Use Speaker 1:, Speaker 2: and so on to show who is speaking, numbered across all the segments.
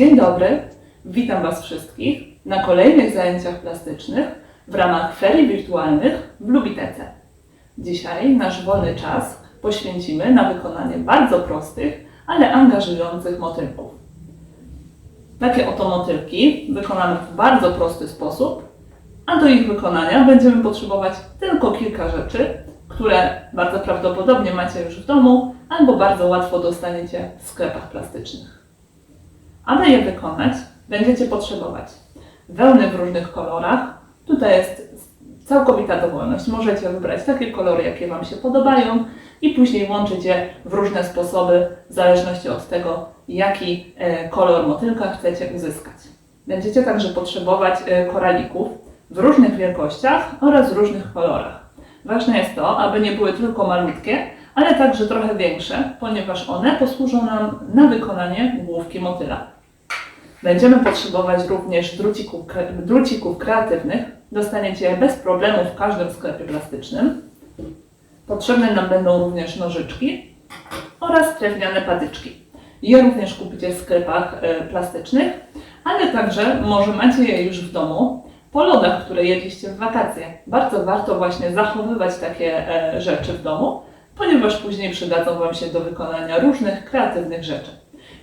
Speaker 1: Dzień dobry, witam Was wszystkich na kolejnych zajęciach plastycznych w ramach ferii wirtualnych w Lubitece. Dzisiaj nasz wolny czas poświęcimy na wykonanie bardzo prostych, ale angażujących motylków. Takie oto motylki wykonamy w bardzo prosty sposób, a do ich wykonania będziemy potrzebować tylko kilka rzeczy, które bardzo prawdopodobnie macie już w domu albo bardzo łatwo dostaniecie w sklepach plastycznych. Aby je wykonać, będziecie potrzebować wełny w różnych kolorach. Tutaj jest całkowita dowolność. Możecie wybrać takie kolory, jakie Wam się podobają i później łączyć je w różne sposoby, w zależności od tego, jaki e, kolor motylka chcecie uzyskać. Będziecie także potrzebować e, koralików w różnych wielkościach oraz w różnych kolorach. Ważne jest to, aby nie były tylko malutkie, ale także trochę większe, ponieważ one posłużą nam na wykonanie główki motyla. Będziemy potrzebować również drucików, drucików kreatywnych. Dostaniecie je bez problemu w każdym sklepie plastycznym. Potrzebne nam będą również nożyczki oraz drewniane patyczki. Je również kupicie w sklepach e, plastycznych, ale także może macie je już w domu po lodach, które jedliście w wakacje. Bardzo warto właśnie zachowywać takie e, rzeczy w domu, ponieważ później przydadzą Wam się do wykonania różnych kreatywnych rzeczy.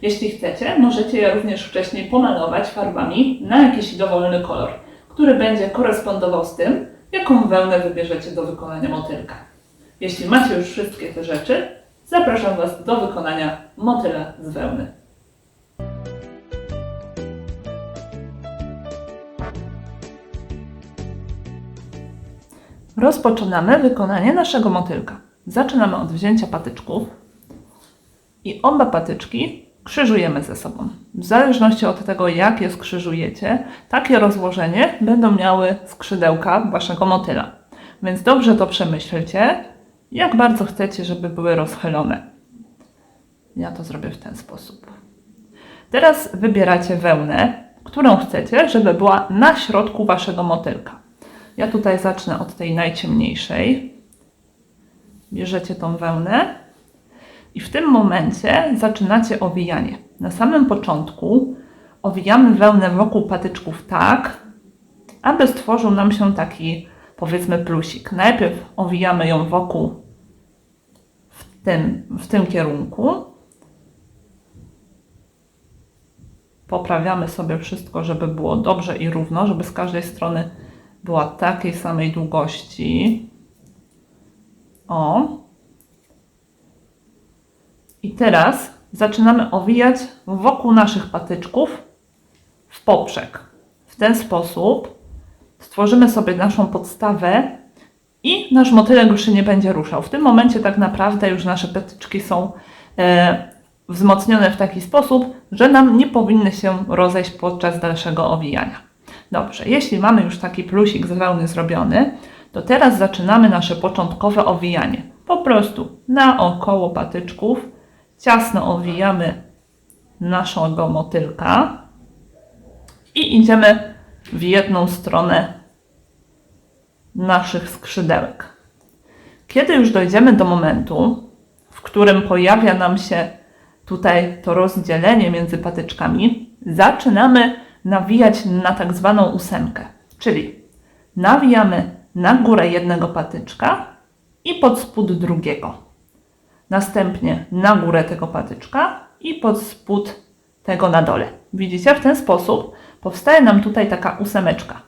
Speaker 1: Jeśli chcecie, możecie je również wcześniej pomalować farbami na jakiś dowolny kolor, który będzie korespondował z tym, jaką wełnę wybierzecie do wykonania motylka. Jeśli macie już wszystkie te rzeczy, zapraszam Was do wykonania motyla z wełny. Rozpoczynamy wykonanie naszego motylka. Zaczynamy od wzięcia patyczków i oba patyczki krzyżujemy ze sobą. W zależności od tego, jak je skrzyżujecie, takie rozłożenie będą miały skrzydełka waszego motyla. Więc dobrze to przemyślcie, jak bardzo chcecie, żeby były rozchylone. Ja to zrobię w ten sposób. Teraz wybieracie wełnę, którą chcecie, żeby była na środku waszego motylka. Ja tutaj zacznę od tej najciemniejszej. Bierzecie tą wełnę i w tym momencie zaczynacie owijanie. Na samym początku owijamy wełnę wokół patyczków tak, aby stworzył nam się taki, powiedzmy, plusik. Najpierw owijamy ją wokół w tym, w tym kierunku. Poprawiamy sobie wszystko, żeby było dobrze i równo, żeby z każdej strony była takiej samej długości. O. I teraz zaczynamy owijać wokół naszych patyczków w poprzek. W ten sposób stworzymy sobie naszą podstawę i nasz motylek już się nie będzie ruszał. W tym momencie tak naprawdę już nasze patyczki są e, wzmocnione w taki sposób, że nam nie powinny się rozejść podczas dalszego owijania. Dobrze, jeśli mamy już taki plusik z wełny zrobiony, to teraz zaczynamy nasze początkowe owijanie. Po prostu naokoło patyczków ciasno owijamy naszego motylka i idziemy w jedną stronę naszych skrzydełek. Kiedy już dojdziemy do momentu, w którym pojawia nam się tutaj to rozdzielenie między patyczkami, zaczynamy nawijać na tak zwaną ósemkę. Czyli nawijamy na górę jednego patyczka i pod spód drugiego. Następnie na górę tego patyczka i pod spód tego na dole. Widzicie? W ten sposób powstaje nam tutaj taka ósemeczka.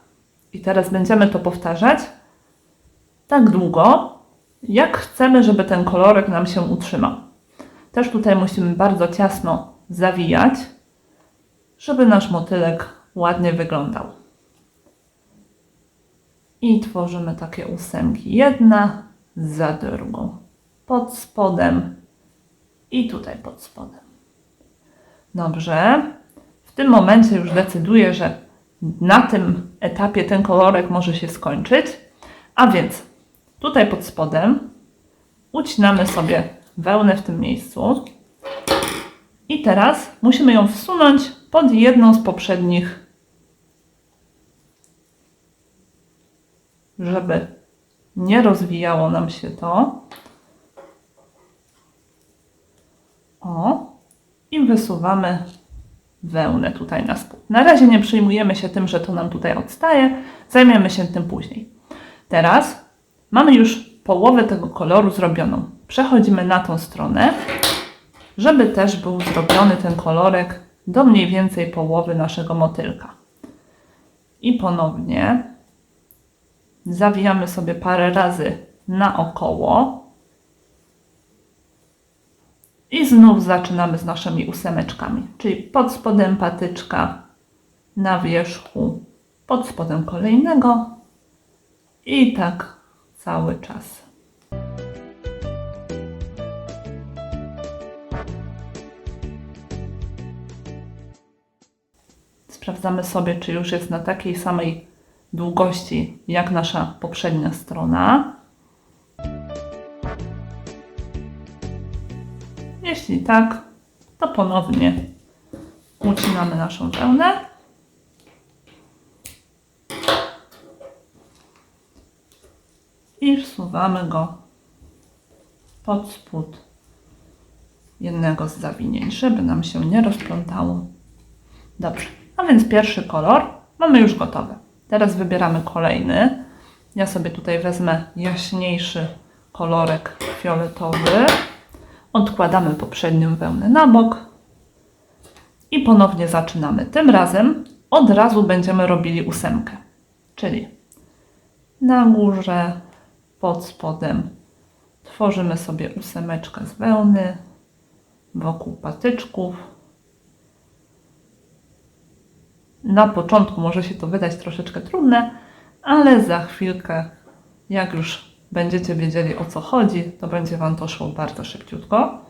Speaker 1: I teraz będziemy to powtarzać tak długo, jak chcemy, żeby ten kolorek nam się utrzymał. Też tutaj musimy bardzo ciasno zawijać, żeby nasz motylek ładnie wyglądał. I tworzymy takie ósemki. Jedna za drugą. Pod spodem i tutaj pod spodem. Dobrze. W tym momencie już decyduję, że na tym etapie ten kolorek może się skończyć. A więc tutaj pod spodem ucinamy sobie wełnę w tym miejscu. I teraz musimy ją wsunąć pod jedną z poprzednich, żeby nie rozwijało nam się to. O, i wysuwamy wełnę tutaj na spód. Na razie nie przejmujemy się tym, że to nam tutaj odstaje, zajmiemy się tym później. Teraz mamy już połowę tego koloru zrobioną. Przechodzimy na tą stronę, żeby też był zrobiony ten kolorek do mniej więcej połowy naszego motylka. I ponownie zawijamy sobie parę razy naokoło. I znów zaczynamy z naszymi ósemeczkami, czyli pod spodem patyczka, na wierzchu, pod spodem kolejnego i tak cały czas. Sprawdzamy sobie, czy już jest na takiej samej długości jak nasza poprzednia strona. Jeśli tak, to ponownie ucinamy naszą wełnę. I wsuwamy go pod spód jednego z zawinień, żeby nam się nie rozplątało. Dobrze, a więc pierwszy kolor mamy już gotowy. Teraz wybieramy kolejny. Ja sobie tutaj wezmę jaśniejszy kolorek fioletowy. Odkładamy poprzednią wełnę na bok i ponownie zaczynamy. Tym razem od razu będziemy robili ósemkę, czyli na górze, pod spodem tworzymy sobie ósemeczkę z wełny wokół patyczków. Na początku może się to wydać troszeczkę trudne, ale za chwilkę, jak już będziecie wiedzieli o co chodzi, to będzie Wam to szło bardzo szybciutko.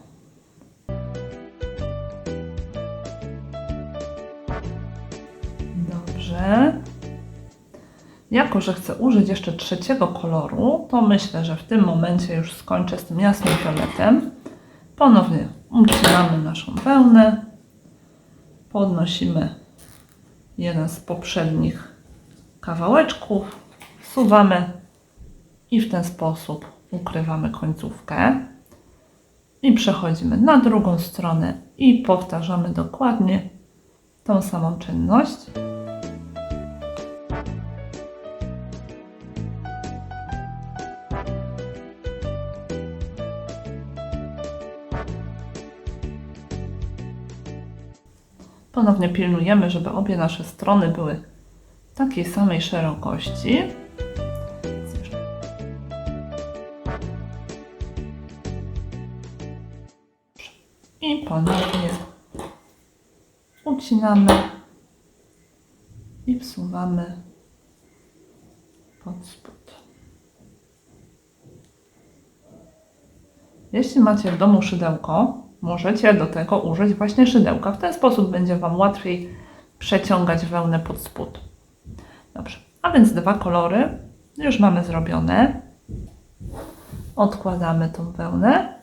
Speaker 1: Dobrze. Jako, że chcę użyć jeszcze trzeciego koloru, to myślę, że w tym momencie już skończę z tym jasnym fioletem. Ponownie ucinamy naszą wełnę. Podnosimy jeden z poprzednich kawałeczków, wsuwamy i w ten sposób ukrywamy końcówkę. I przechodzimy na drugą stronę i powtarzamy dokładnie tą samą czynność. Ponownie pilnujemy, żeby obie nasze strony były takiej samej szerokości. Ucinamy i wsuwamy pod spód. Jeśli macie w domu szydełko, możecie do tego użyć właśnie szydełka. W ten sposób będzie Wam łatwiej przeciągać wełnę pod spód. Dobrze, a więc dwa kolory już mamy zrobione. Odkładamy tą wełnę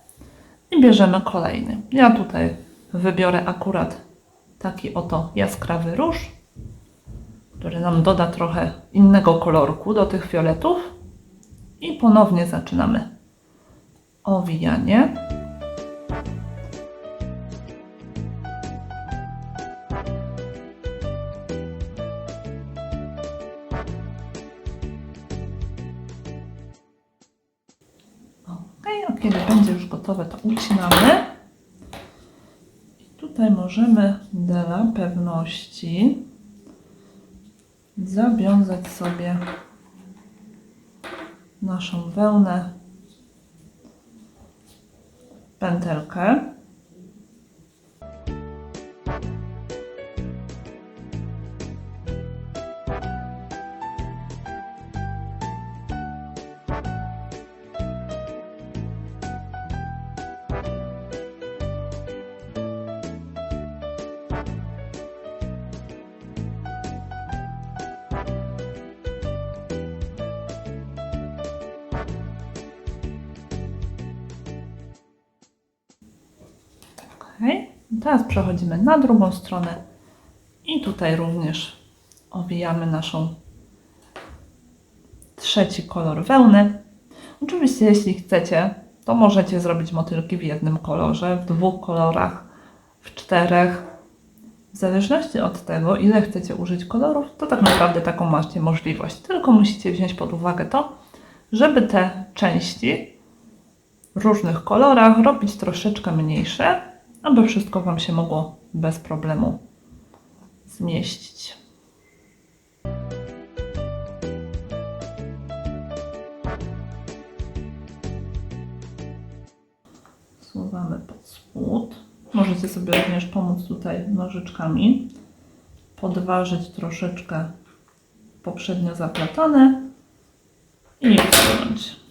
Speaker 1: i bierzemy kolejny. Ja tutaj wybiorę akurat taki oto jaskrawy róż, który nam doda trochę innego kolorku do tych fioletów. I ponownie zaczynamy owijanie. Ok, a kiedy będzie już gotowe, to ucinamy. Tutaj możemy dla pewności zawiązać sobie naszą wełnę pętelkę. Teraz przechodzimy na drugą stronę i tutaj również owijamy naszą trzeci kolor wełny. Oczywiście, jeśli chcecie, to możecie zrobić motylki w jednym kolorze, w dwóch kolorach, w czterech. W zależności od tego, ile chcecie użyć kolorów, to tak naprawdę taką macie możliwość. Tylko musicie wziąć pod uwagę to, żeby te części w różnych kolorach robić troszeczkę mniejsze, aby wszystko Wam się mogło bez problemu zmieścić. Suwamy pod spód. Możecie sobie również pomóc tutaj nożyczkami. Podważyć troszeczkę poprzednio zaplatane i wsunąć.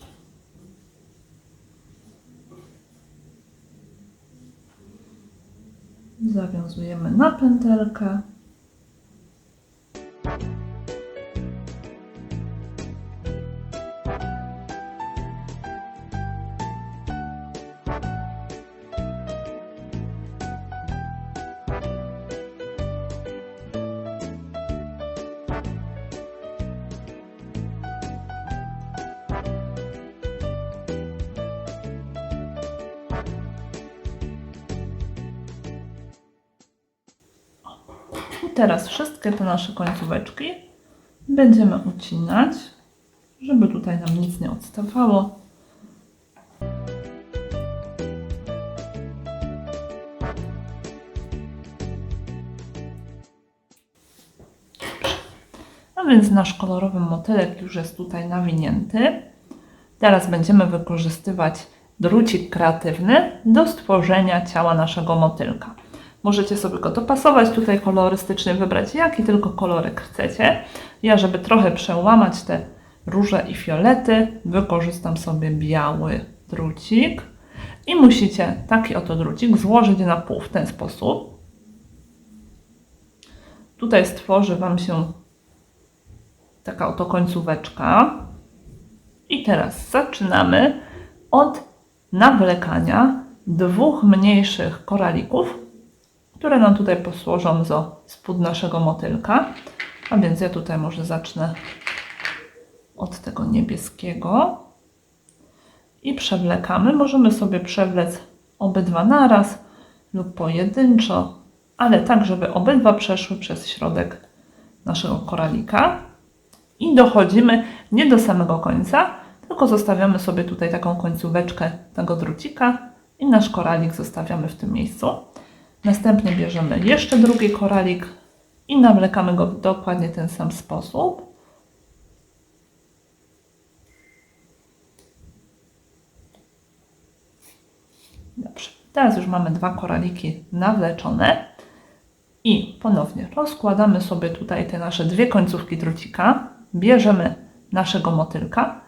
Speaker 1: Zawiązujemy na pętelkę. I teraz wszystkie te nasze końcóweczki będziemy ucinać, żeby tutaj nam nic nie odstawało. A więc nasz kolorowy motylek już jest tutaj nawinięty. Teraz będziemy wykorzystywać drucik kreatywny do stworzenia ciała naszego motylka. Możecie sobie go dopasować tutaj kolorystycznie, wybrać jaki tylko kolorek chcecie. Ja, żeby trochę przełamać te róże i fiolety, wykorzystam sobie biały drucik. I musicie taki oto drucik złożyć na pół w ten sposób. Tutaj stworzy Wam się taka oto końcóweczka. I teraz zaczynamy od nawlekania dwóch mniejszych koralików, które nam tutaj posłużą za spód naszego motylka. A więc ja tutaj może zacznę od tego niebieskiego. I przewlekamy. Możemy sobie przewlec obydwa naraz lub pojedynczo, ale tak, żeby obydwa przeszły przez środek naszego koralika. I dochodzimy nie do samego końca, tylko zostawiamy sobie tutaj taką końcóweczkę tego drucika i nasz koralik zostawiamy w tym miejscu. Następnie bierzemy jeszcze drugi koralik i nawlekamy go w dokładnie ten sam sposób. Dobrze. Teraz już mamy dwa koraliki nawleczone i ponownie rozkładamy sobie tutaj te nasze dwie końcówki drucika, bierzemy naszego motylka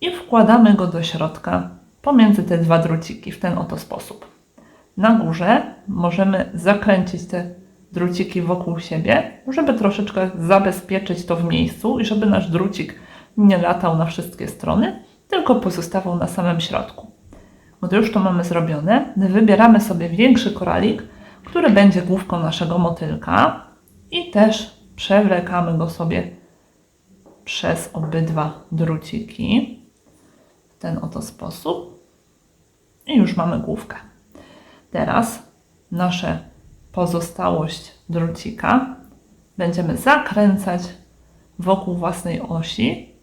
Speaker 1: i wkładamy go do środka pomiędzy te dwa druciki w ten oto sposób. Na górze możemy zakręcić te druciki wokół siebie, żeby troszeczkę zabezpieczyć to w miejscu i żeby nasz drucik nie latał na wszystkie strony, tylko pozostawał na samym środku. Gdy już to mamy zrobione, wybieramy sobie większy koralik, który będzie główką naszego motylka i też przewlekamy go sobie przez obydwa druciki w ten oto sposób i już mamy główkę. Teraz nasze pozostałość drucika będziemy zakręcać wokół własnej osi,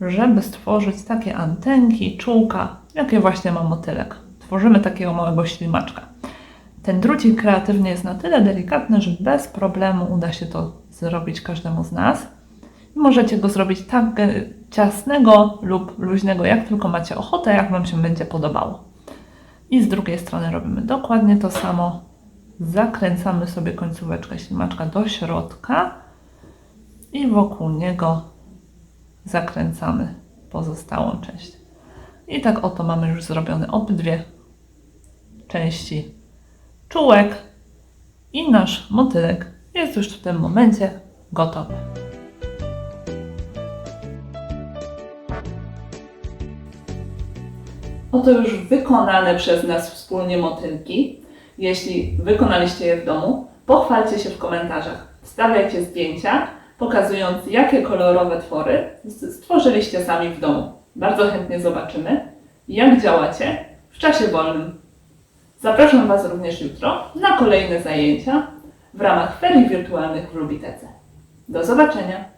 Speaker 1: żeby stworzyć takie antenki, czółka, jakie właśnie ma motylek. Tworzymy takiego małego ślimaczka. Ten drucik kreatywny jest na tyle delikatny, że bez problemu uda się to zrobić każdemu z nas. Możecie go zrobić tak ciasnego lub luźnego, jak tylko macie ochotę, jak Wam się będzie podobało. I z drugiej strony robimy dokładnie to samo. Zakręcamy sobie końcóweczkę ślimaczka do środka i wokół niego zakręcamy pozostałą część. I tak oto mamy już zrobione obydwie części czułek i nasz motylek jest już w tym momencie gotowy. Oto już wykonane przez nas wspólnie motylki. Jeśli wykonaliście je w domu, pochwalcie się w komentarzach. Wstawiajcie zdjęcia, pokazując jakie kolorowe twory stworzyliście sami w domu. Bardzo chętnie zobaczymy, jak działacie w czasie wolnym. Zapraszam Was również jutro na kolejne zajęcia w ramach ferii wirtualnych w Lubitece. Do zobaczenia!